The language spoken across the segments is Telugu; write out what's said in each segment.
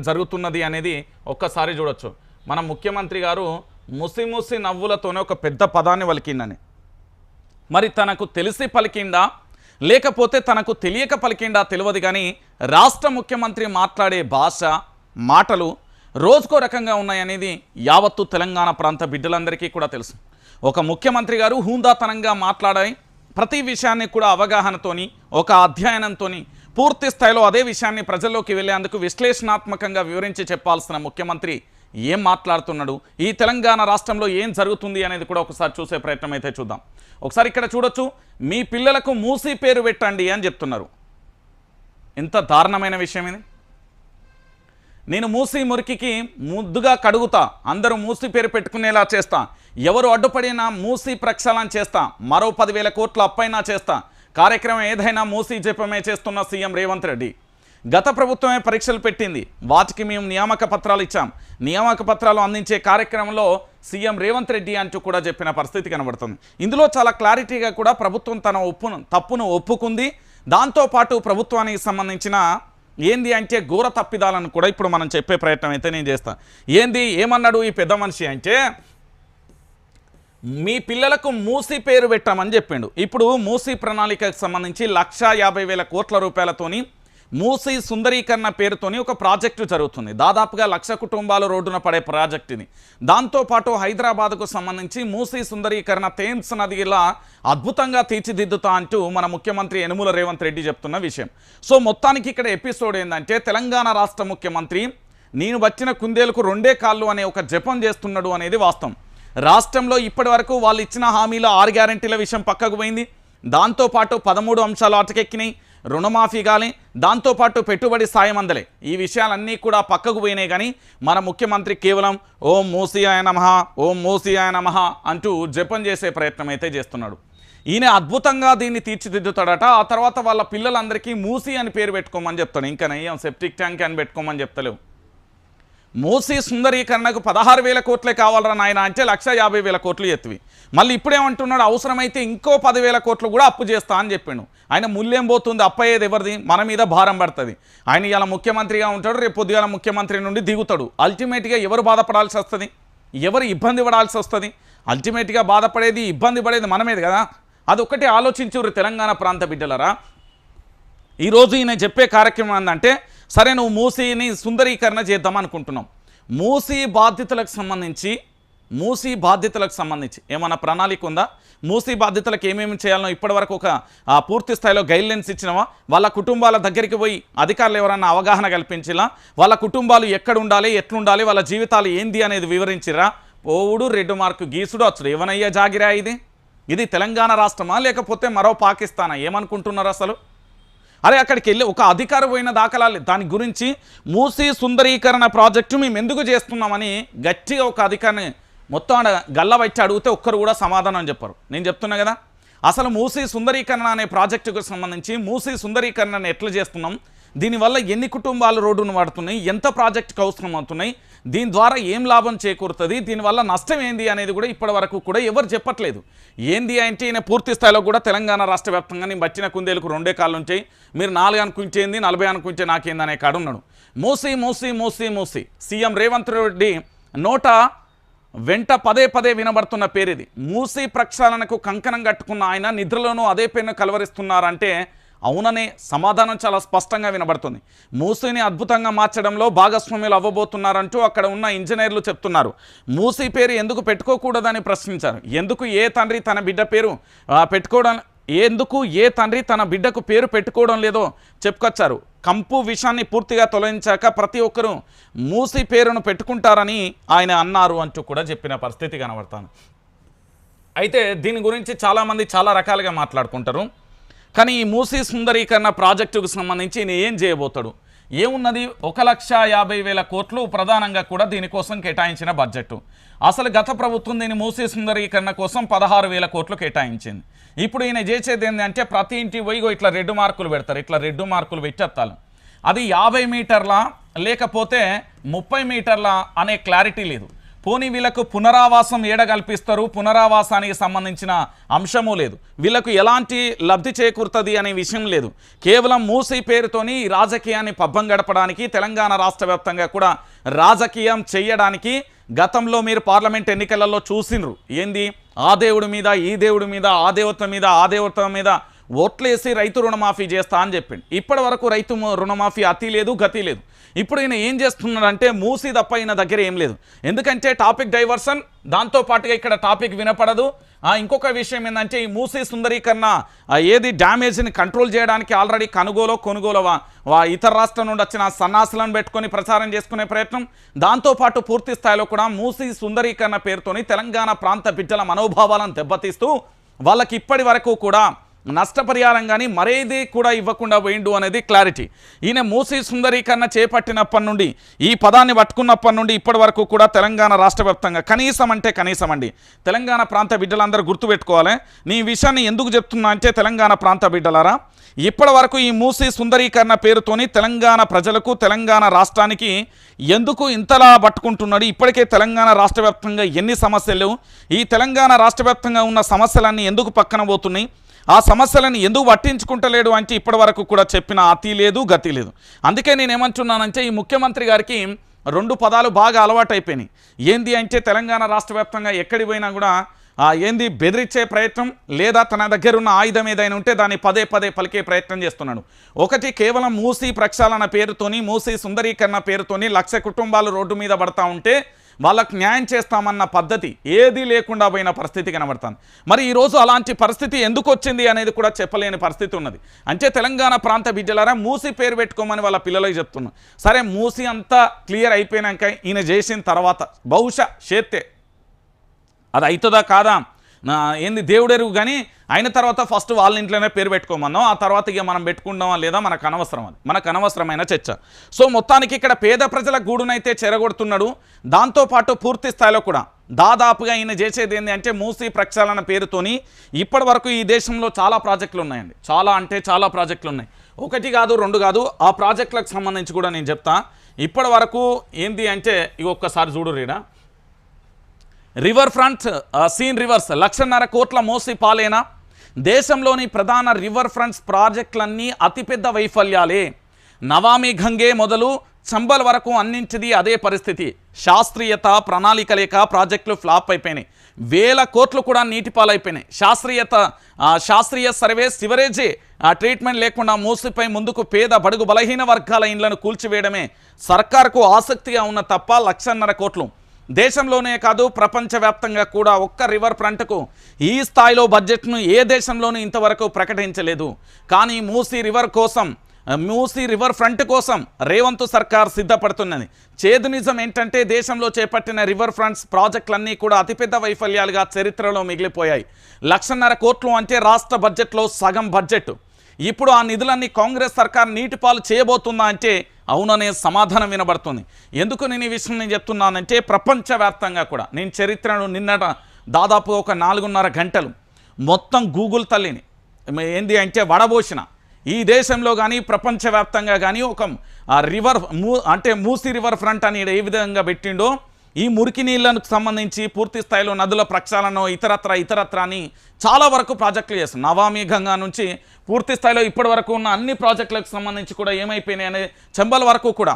జరుగుతున్నది అనేది ఒక్కసారి చూడొచ్చు. మన ముఖ్యమంత్రి గారు ముసి ముసి నవ్వులతోనే ఒక పెద్ద పదాన్ని పలికిందని మరి తనకు తెలిసి పలికిందా? లేకపోతే తనకు తెలియక పలికిందా తెలియదు కానీ రాష్ట్ర ముఖ్యమంత్రి మాట్లాడే భాష మాటలు రోజుకో రకంగా ఉన్నాయనేది యావత్తు తెలంగాణ ప్రాంత బిడ్డలందరికీ కూడా తెలుసు. ఒక ముఖ్యమంత్రి గారు హూందాతనంగా మాట్లాడాయి ప్రతి విషయాన్ని కూడా అవగాహనతోని ఒక అధ్యయనంతోని పూర్తి స్థాయిలో అదే విషయాన్ని ప్రజల్లోకి వెళ్ళేందుకు విశ్లేషణాత్మకంగా వివరించి చెప్పాల్సిన ముఖ్యమంత్రి ఏం మాట్లాడుతున్నాడు? ఈ తెలంగాణ రాష్ట్రంలో ఏం జరుగుతుంది అనేది కూడా ఒకసారి చూసే ప్రయత్నం అయితే చూద్దాం. ఒకసారి ఇక్కడ చూడొచ్చు. మీ పిల్లలకు మూసి పేరు పెట్టండి అని చెప్తున్నారు. ఎంత దారుణమైన విషయం ఇది. నేను మూసి మురికికి ముద్దుగా కడుగుతా. అందరూ మూసి పేరు పెట్టుకునేలా చేస్తా. ఎవరు అడ్డుపడినా మూసి ప్రక్షాళన చేస్తా. మరో పదివేల కోట్ల అప్పైనా చేస్తా. కార్యక్రమం ఏదైనా మూసి జపమే చేస్తున్న సీఎం రేవంత్ రెడ్డి. గత ప్రభుత్వమే పరీక్షలు పెట్టింది. వాటికి మేము నియామక పత్రాలు ఇచ్చాం. నియామక పత్రాలు అందించే కార్యక్రమంలో సీఎం రేవంత్ రెడ్డి అంటూ కూడా చెప్పిన పరిస్థితి కనబడుతుంది. ఇందులో చాలా క్లారిటీగా కూడా ప్రభుత్వం తన ఒప్పును తప్పును ఒప్పుకుంది. దాంతోపాటు ప్రభుత్వానికి సంబంధించిన ఏంది అంటే ఘోర తప్పిదాలను కూడా ఇప్పుడు మనం చెప్పే ప్రయత్నం అయితే నేను చేస్తాను ఏంది? ఏమన్నాడు ఈ పెద్ద మనిషి అంటే మీ పిల్లలకు మూసి పేరు పెట్టామని చెప్పిండు. ఇప్పుడు మూసీ ప్రణాళికకు సంబంధించి లక్షా యాభై వేల కోట్ల రూపాయలతోని మూసీ సుందరీకరణ పేరుతోని ఒక ప్రాజెక్టు జరుగుతుంది. దాదాపుగా లక్ష కుటుంబాలు రోడ్డున పడే ప్రాజెక్ట్ ఇది దాంతోపాటు హైదరాబాద్కు సంబంధించి మూసీ సుందరీకరణ థేమ్స్ నదిలా అద్భుతంగా తీర్చిదిద్దుతా అంటూ మన ముఖ్యమంత్రి యనుమల రేవంత్ రెడ్డి చెప్తున్న విషయం. సో మొత్తానికి ఇక్కడ ఎపిసోడ్ ఏంటంటే తెలంగాణ రాష్ట్ర ముఖ్యమంత్రి నేను వచ్చిన కుందేలకు రెండే కాళ్ళు అనే ఒక జపం చేస్తున్నాడు అనేది వాస్తవం. రాష్ట్రంలో ఇప్పటి వరకు వాళ్ళు ఇచ్చిన హామీలో ఆరు గ్యారంటీల విషయం పక్కకు పోయింది. దాంతోపాటు పదమూడు అంశాలు అటకెక్కినాయి. రుణమాఫీ కానీ దాంతోపాటు పెట్టుబడి సాయం అందలే. ఈ విషయాలన్నీ కూడా పక్కకు పోయినాయి కానీ మన ముఖ్యమంత్రి కేవలం ఓం మూసియాయ నమః ఓం మూసియాయ నమః అంటూ జపం చేసే ప్రయత్నం అయితే చేస్తున్నాడు. ఈయన అద్భుతంగా దీన్ని తీర్చిదిద్దుతాడట. ఆ తర్వాత వాళ్ళ పిల్లలందరికీ మూసి అని పేరు పెట్టుకోమని చెప్తాడు. ఇంకా నయ్యం సెప్టిక్ ట్యాంక్ అని పెట్టుకోమని చెప్తలేవు. మోసే సుందరీకరణకు పదహారు వేల కోట్లే కావాలరా నాయన అంటే లక్ష యాభై వేల కోట్లు ఎత్తివి. మళ్ళీ ఇప్పుడేమంటున్నాడు? అవసరమైతే ఇంకో పదివేల కోట్లు కూడా అప్పు చేస్తా అని చెప్పిండు. ఆయన ముల్లేం పోతుంది? అప్పయ్యేది ఎవరిది? మన మీద భారం పడుతుంది. ఆయన ఇలా ముఖ్యమంత్రిగా ఉంటాడు రేపు పొద్దుగాల ముఖ్యమంత్రి నుండి దిగుతాడు. అల్టిమేట్గా ఎవరు బాధపడాల్సి వస్తుంది? ఎవరు ఇబ్బంది పడాల్సి వస్తుంది? అల్టిమేట్గా బాధపడేది ఇబ్బంది పడేది మనమేది కదా? అదొక్కటి ఆలోచించుర్రు తెలంగాణ ప్రాంత బిడ్డలరా. ఈరోజు ఈయన చెప్పే కార్యక్రమం ఏంటంటే సరే నువ్వు మూసీని సుందరీకరణ చేద్దాం అనుకుంటున్నాం. మూసీ బాధ్యతలకు సంబంధించి మూసీ బాధ్యతలకు సంబంధించి ఏమైనా ప్రణాళిక ఉందా? మూసీ బాధ్యతలకు ఏమేమి చేయాలనో ఇప్పటివరకు ఒక పూర్తి స్థాయిలో గైడ్లైన్స్ ఇచ్చినవా? వాళ్ళ కుటుంబాల దగ్గరికి పోయి అధికారులు ఎవరన్నా అవగాహన కల్పించిలా? వాళ్ళ కుటుంబాలు ఎక్కడ ఉండాలి ఎట్లుండాలి వాళ్ళ జీవితాలు ఏంది అనేది వివరించిరా? పోవుడు రెడ్ మార్కు గీసుడు వచ్చుడు ఏమనయ్యా జాగిరా ఇది? ఇది తెలంగాణ రాష్ట్రమా? లేకపోతే మరో పాకిస్తానా? ఏమనుకుంటున్నారు అసలు? అరే అక్కడికి వెళ్ళి ఒక అధికారి పోయిన దాఖలాలు దాని గురించి మూసీ సుందరీకరణ ప్రాజెక్టు మేము ఎందుకు చేస్తున్నామని గట్టిగా ఒక అధికారిని మొత్తం ఆడ అడిగితే ఒక్కరు కూడా సమాధానం చెప్పరు. నేను చెప్తున్నా కదా? అసలు మూసీ సుందరీకరణ అనే ప్రాజెక్టుకు సంబంధించి మూసీ సుందరీకరణను ఎట్లా చేస్తున్నాం? దీనివల్ల ఎన్ని కుటుంబాలు రోడ్డును వాడుతున్నాయి? ఎంత ప్రాజెక్టుకు అవసరం అవుతున్నాయి? దీని ద్వారా ఏం లాభం చేకూరుతుంది? దీనివల్ల నష్టం ఏంది అనేది కూడా ఇప్పటి వరకు కూడా ఎవరు చెప్పట్లేదు. ఏంది అంటే ఈయన పూర్తి స్థాయిలో కూడా తెలంగాణ రాష్ట్ర వ్యాప్తంగా నేను బచ్చిన కుందేలకు రెండే కాళ్ళు ఉంటాయి. మీరు నాలుగు అనుకుంటేంది నలభై అనుకుంటే నాకేంది అనే కాడు ఉన్నాడు. మూసి మూసి మూసి మూసి. సీఎం రేవంత్ రెడ్డి నోట వెంట పదే పదే వినబడుతున్న పేరిది. మూసి ప్రక్షాళనకు కంకణం కట్టుకున్న ఆయన నిద్రలోనూ అదే పేరును కలవరిస్తున్నారంటే అవుననే సమాధానం చాలా స్పష్టంగా వినబడుతుంది. మూసీని అద్భుతంగా మార్చడంలో భాగస్వామ్యులు అవ్వబోతున్నారంటూ అక్కడ ఉన్న ఇంజనీర్లు చెప్తున్నారు. మూసీ పేరు ఎందుకు పెట్టుకోకూడదని ప్రశ్నించారు. ఎందుకు ఏ తండ్రి తన బిడ్డ పేరు పెట్టుకోవడం ఎందుకు ఏ తండ్రి తన బిడ్డకు పేరు పెట్టుకోవడం లేదో చెప్పుకొచ్చారు. కంపు విషాన్ని పూర్తిగా తొలగించాక ప్రతి ఒక్కరూ మూసి పేరును పెట్టుకుంటారని ఆయన అన్నారు అంటూ కూడా చెప్పిన పరిస్థితి కనబడతాను. అయితే దీని గురించి చాలామంది చాలా రకాలుగా మాట్లాడుకుంటారు. కానీ ఈ మూసీ సుందరీకరణ ప్రాజెక్టుకు సంబంధించి ఈయన ఏం చేయబోతాడు? ఏమున్నది? ఒక లక్ష యాభై వేల కోట్లు ప్రధానంగా కూడా దీనికోసం కేటాయించిన బడ్జెట్ అసలు గత ప్రభుత్వం దీని మూసీ సుందరీకరణ కోసం పదహారు వేల కోట్లు కేటాయించింది. ఇప్పుడు ఈయన చేసేది ఏంటంటే ప్రతి ఇంటి వైగో ఇట్లా రెడ్డు మార్కులు పెడతారు. ఇట్లా రెడ్డు మార్కులు పెట్టేస్తారు అది యాభై మీటర్ల లేకపోతే ముప్పై మీటర్ల అనే క్లారిటీ లేదు. పోనీ వీళ్ళకు పునరావాసం ఏడ కల్పిస్తారు? పునరావాసానికి సంబంధించిన అంశము లేదు. వీళ్ళకు ఎలాంటి లబ్ధి చేకూరుతుంది అనే విషయం లేదు. కేవలం మూసి పేరుతోని రాజకీయాన్ని పబ్బం గడపడానికి తెలంగాణ రాష్ట్ర కూడా రాజకీయం చేయడానికి గతంలో మీరు పార్లమెంట్ ఎన్నికలలో చూసినరు ఏంది? ఆ దేవుడి మీద ఈ దేవుడి మీద ఆ దేవత మీద ఆ దేవత మీద ఓట్లేసి రైతు రుణమాఫీ చేస్తా అని చెప్పిండు. ఇప్పటి వరకు రైతు రుణమాఫీ అతి లేదు గతి లేదు. ఇప్పుడు ఈయన ఏం చేస్తున్నాడంటే మూసి తప్ప ఈయన దగ్గర ఏం లేదు. ఎందుకంటే టాపిక్ డైవర్షన్ దాంతో పాటుగా ఇక్కడ టాపిక్ వినపడదు. ఇంకొక విషయం ఏంటంటే ఈ మూసీ సుందరీకరణ ఏది డ్యామేజ్ని కంట్రోల్ చేయడానికి ఆల్రెడీ కనుగోలో కొనుగోలు వా- వా- ఇతర రాష్ట్రం నుండి వచ్చిన సన్నాసులను పెట్టుకొని ప్రచారం చేసుకునే ప్రయత్నం. దాంతోపాటు పూర్తి స్థాయిలో కూడా మూసి సుందరీకరణ పేరుతోని తెలంగాణ ప్రాంత బిడ్డల మనోభావాలను దెబ్బతీస్తూ వాళ్ళకి ఇప్పటి వరకు కూడా నష్టపరిహారం కానీ మరేది కూడా ఇవ్వకుండా పోయిండు అనేది క్లారిటీ. ఈయన మూసి సుందరీకరణ చేపట్టినప్పటి నుండి ఈ పదాన్ని పట్టుకున్నప్పటి నుండి ఇప్పటి వరకు కూడా తెలంగాణ రాష్ట్ర కనీసం అంటే కనీసం అండి. తెలంగాణ ప్రాంత బిడ్డలందరూ గుర్తుపెట్టుకోవాలి నీ విషయాన్ని ఎందుకు చెప్తున్నా అంటే తెలంగాణ ప్రాంత బిడ్డలారా ఇప్పటి వరకు ఈ మూసి సుందరీకరణ పేరుతోని తెలంగాణ ప్రజలకు తెలంగాణ రాష్ట్రానికి ఎందుకు ఇంతలా పట్టుకుంటున్నాడు? ఇప్పటికే తెలంగాణ రాష్ట్ర ఎన్ని సమస్యలు ఈ తెలంగాణ రాష్ట్ర ఉన్న సమస్యలన్నీ ఎందుకు పక్కన పోతున్నాయి? ఆ సమస్యలను ఎందుకు పట్టించుకుంటలేడు అంటే ఇప్పటి వరకు కూడా చెప్పిన అతి లేదు గతి లేదు. అందుకే నేను ఏమంటున్నానంటే ఈ ముఖ్యమంత్రి గారికి రెండు పదాలు బాగా అలవాటైపోయినాయి. ఏంది అంటే తెలంగాణ రాష్ట్ర వ్యాప్తంగా ఎక్కడికి పోయినా కూడా ఏంది బెదిరించే ప్రయత్నం లేదా తన దగ్గర ఉన్న ఆయుధం ఏదైనా ఉంటే దాన్ని పదే పదే పలికే ప్రయత్నం చేస్తున్నాడు. ఒకటి కేవలం మూసి ప్రక్షాళన పేరుతోని మూసి సుందరీకరణ పేరుతోని లక్ష కుటుంబాలు రోడ్డు మీద పడతా ఉంటే వాళ్ళకు న్యాయం చేస్తామన్న పద్ధతి ఏదీ లేకుండా పోయిన పరిస్థితి కనబడుతుంది. మరి ఈరోజు అలాంటి పరిస్థితి ఎందుకు వచ్చింది అనేది కూడా చెప్పలేని పరిస్థితి ఉన్నది. అంటే తెలంగాణ ప్రాంత బిడ్డలారా మూసి పేరు పెట్టుకోమని వాళ్ళ పిల్లలకి చెప్తున్నాం. సరే మూసి అంతా క్లియర్ అయిపోయినాక ఈయన చేసిన తర్వాత బహుశా చేస్తే అది అవుతుందా కాదా? ఏంది దేవుడెరుగు కానీ అయిన తర్వాత ఫస్ట్ వాళ్ళ ఇంట్లోనే పేరు పెట్టుకోమన్నాం ఆ తర్వాత ఇక మనం పెట్టుకుందామా లేదా మనకు అనవసరం అది. మనకు అనవసరమైన చర్చ. సో మొత్తానికి ఇక్కడ పేద ప్రజల గూడునైతే చెరగొడుతున్నాడు. దాంతోపాటు పూర్తి స్థాయిలో కూడా దాదాపుగా ఈయన చేసేది ఏంటి అంటే మూసీ ప్రక్షాళన పేరుతోని ఇప్పటి వరకు ఈ దేశంలో చాలా ప్రాజెక్టులు ఉన్నాయండి. చాలా అంటే చాలా ప్రాజెక్టులు ఉన్నాయి. ఒకటి కాదు రెండు కాదు ఆ ప్రాజెక్టులకు సంబంధించి కూడా నేను చెప్తా. ఇప్పటి వరకు ఏంటి అంటే ఇవి ఒక్కసారి చూడు రీడా రివర్ ఫ్రంట్ సీన్ రివర్స్ లక్షన్నర కోట్ల మోసి పాలేనా దేశంలోని ప్రధాన రివర్ ఫ్రంట్స్ ప్రాజెక్టులన్నీ అతిపెద్ద వైఫల్యాలే. నవామి గంగే మొదలు చంబల్ వరకు అన్నింటిది అదే పరిస్థితి. శాస్త్రీయత ప్రణాళిక లేక ప్రాజెక్టులు ఫ్లాప్ అయిపోయినాయి. వేల కోట్లు కూడా నీటిపాలైపోయినాయి. శాస్త్రీయత శాస్త్రీయ సర్వే సివరేజీ ట్రీట్మెంట్ లేకుండా మూసిపై ముందుకు పేద బడుగు బలహీన వర్గాల ఇండ్లను కూల్చివేయడమే సర్కార్కు ఆసక్తిగా ఉన్న తప్ప లక్షన్నర కోట్లు. దేశంలోనే కాదు ప్రపంచవ్యాప్తంగా కూడా ఒక్క రివర్ ఫ్రంట్కు ఈ స్థాయిలో బడ్జెట్ను ఏ దేశంలోనూ ఇంతవరకు ప్రకటించలేదు. కానీ మూసీ రివర్ కోసం మూసీ రివర్ ఫ్రంట్ కోసం రేవంత్ సర్కార్ సిద్ధపడుతున్నది. చేదు నిజం ఏంటంటే దేశంలో చేపట్టిన రివర్ ఫ్రంట్స్ ప్రాజెక్టులన్నీ కూడా అతిపెద్ద వైఫల్యాలుగా చరిత్రలో మిగిలిపోయాయి. లక్షన్నర కోట్లు అంటే రాష్ట్ర బడ్జెట్లో సగం బడ్జెట్ ఇప్పుడు ఆ నిధులన్నీ కాంగ్రెస్ సర్కార్ నీటిపాలు చేయబోతుందా అంటే అవుననే సమాధానం వినబడుతుంది. ఎందుకు నేను ఈ విషయం నేను చెప్తున్నానంటే ప్రపంచవ్యాప్తంగా కూడా. నేను చరిత్రను నిన్నట దాదాపు ఒక నాలుగున్నర గంటలు మొత్తం గూగుల్ తల్లిని ఏంది అంటే వడబోసిన. ఈ దేశంలో కానీ ప్రపంచవ్యాప్తంగా కానీ ఒక రివర్ మూ అంటే మూసి రివర్ ఫ్రంట్ అని ఏ విధంగా పెట్టిండో ఈ మురికి నీళ్ళకు సంబంధించి పూర్తి స్థాయిలో నదుల ప్రక్షాళన ఇతరత్ర ఇతరత్ర అని చాలా వరకు ప్రాజెక్టులు చేస్తారు నవామి గంగా నుంచి పూర్తి స్థాయిలో ఇప్పటి వరకు ఉన్న అన్ని ప్రాజెక్టులకు సంబంధించి కూడా ఏమైపోయినాయి అనే చెంబల వరకు కూడా.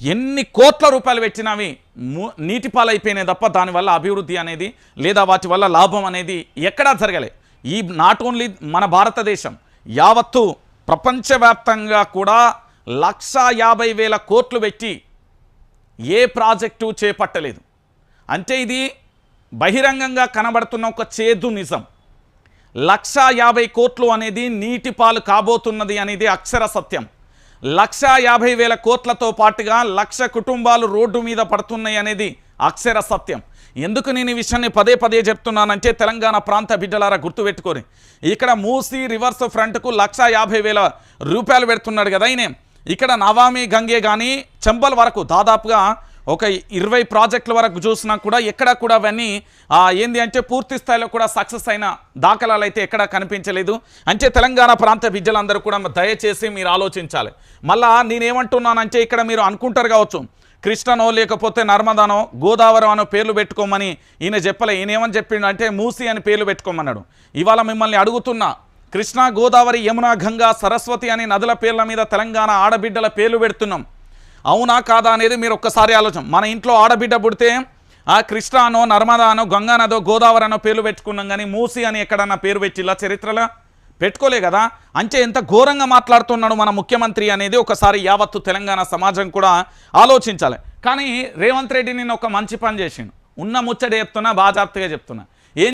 ఎన్ని కోట్ల రూపాయలు పెట్టినవి ము నీటి పాలైపోయినాయి తప్ప దానివల్ల అభివృద్ధి అనేది లేదా వాటి వల్ల లాభం అనేది ఎక్కడా జరగలే. ఈ నాట్ ఓన్లీ మన భారతదేశం యావత్తు ప్రపంచవ్యాప్తంగా కూడా లక్ష యాభై వేల కోట్లు పెట్టి ఏ ప్రాజెక్టు చేపట్టలేదు. అంటే ఇది బహిరంగంగా కనబడుతున్న ఒక చేదు నిజం. లక్ష యాభై కోట్లు అనేది నీటి పాలు కాబోతున్నది అనేది అక్షర సత్యం. లక్ష యాభై వేల కోట్లతో పాటుగా లక్ష కుటుంబాలు రోడ్డు మీద పడుతున్నాయి అనేది అక్షర సత్యం. ఎందుకు నేను ఈ విషయాన్ని పదే పదే చెప్తున్నానంటే తెలంగాణ ప్రాంత బిడ్డలారా గుర్తుపెట్టుకొని. ఇక్కడ మూసి రివర్స్ ఫ్రంట్కు లక్ష యాభై వేల రూపాయలు పెడుతున్నాడు కదా ఈయన. ఇక్కడ నవామి గంగే కానీ చెంబల్ వరకు దాదాపుగా ఒక ఇరవై ప్రాజెక్టుల వరకు చూసినా కూడా ఎక్కడ కూడా అవన్నీ ఏంది అంటే పూర్తి స్థాయిలో కూడా సక్సెస్ అయిన దాఖలాలు అయితే ఎక్కడా కనిపించలేదు. అంటే తెలంగాణ ప్రాంత విద్యలందరూ కూడా దయచేసి మీరు ఆలోచించాలి. మళ్ళా నేనేమంటున్నానంటే ఇక్కడ మీరు అనుకుంటారు కావచ్చు. కృష్ణనో లేకపోతే నర్మదానో గోదావరి అనో పేర్లు పెట్టుకోమని ఈయన చెప్పలే. ఈయన ఏమని చెప్పిండు అంటే మూసి అని పేర్లు పెట్టుకోమన్నాడు. ఇవాళ మిమ్మల్ని అడుగుతున్నా కృష్ణా గోదావరి యమున గంగా సరస్వతి అని నదుల పేర్ల మీద తెలంగాణ ఆడబిడ్డల పేర్లు పెడుతున్నాం. అవునా కాదా అనేది మీరు ఒక్కసారి ఆలోచన. మన ఇంట్లో ఆడబిడ్డ పుడితే ఆ కృష్ణానో నర్మదానో గంగానదో గోదావరి అనో పేర్లు పెట్టుకున్నాం కానీ మూసి అని ఎక్కడన్నా పేరు పెట్టిలా చరిత్రలో? పెట్టుకోలే కదా. అంటే ఎంత ఘోరంగా మాట్లాడుతున్నాడు మన ముఖ్యమంత్రి అనేది ఒకసారి యావత్తు తెలంగాణ సమాజం కూడా ఆలోచించాలి. కానీ రేవంత్ రెడ్డి నేను ఒక మంచి పని చేసిండు. ఉన్న ముచ్చట చెప్తున్నా బాజాప్తగా చెప్తున్నా.